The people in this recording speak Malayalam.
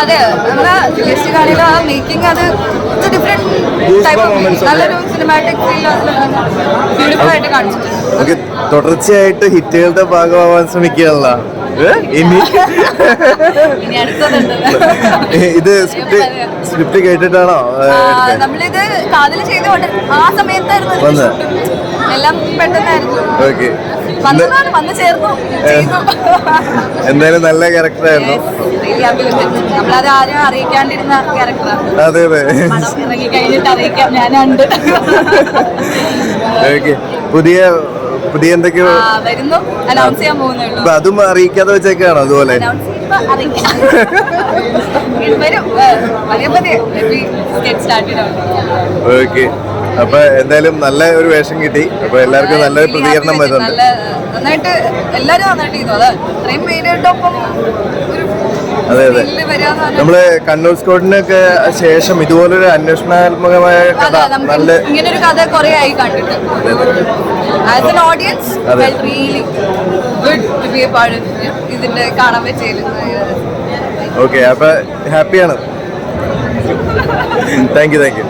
അതെ നമ്മളെ റിയലിസ്റ്റിക് ആണെങ്കിൽ ആ മേക്കിംഗ് അത് ഡിഫറെന്റ് ടൈപ്പ് ഓഫ് നല്ലൊരു സിനിമാറ്റിക് ഫീൽ ബ്യൂട്ടിഫുൾ ആയിട്ട് കാണിച്ചിട്ടുണ്ട്. ഓക്കെ തുടർച്ചയായിട്ട് ഹിറ്റുകളുടെ ഭാഗമാവാൻ ശ്രമിക്കുകയല്ല? ഇനി? ഇത് സ്ക്രിപ്റ്റ് കേട്ടിട്ടാണോ? നമ്മളിത് കാതിൽ ചെയ്തുകൊണ്ട് ആ സമയത്തായിരുന്നു. എല്ലാം പെട്ടെന്നായിരുന്നു. ഓക്കെ എന്തായാലും നല്ല ക്യാരക്ടറായിരുന്നു. അതെ അതെ. ഓക്കെ പുതിയ പുതിയ എന്തൊക്കെയോ അതും അറിയിക്കാതെ വെച്ചേക്കാണോ അതുപോലെ? ഓക്കെ അപ്പൊ എന്തായാലും നല്ല ഒരു വേഷം കിട്ടി. അപ്പൊ എല്ലാവർക്കും നല്ലൊരു പ്രതികരണം വരുന്നുണ്ട് നല്ല നന്നായിട്ട് എല്ലാരും നന്നായിട്ട് ചെയ്തു. അതാ അതെ നമ്മൾ കണ്ണൂർ സ്കോട്ടിനൊക്കെ ശേഷം ഇതുപോലൊരു അന്വേഷണാത്മകമായ കഥ നല്ല ഇങ്ങനെ ഒരു കഥ കുറെ ആയി കണ്ടിട്ട്. As an audience. Really good to be a part ഇതിന്റെ കാണാൻ പറ്റിയത് ഓക്കെ അപ്പൊ ഹാപ്പിയാണ് താങ്ക് യു താങ്ക് യു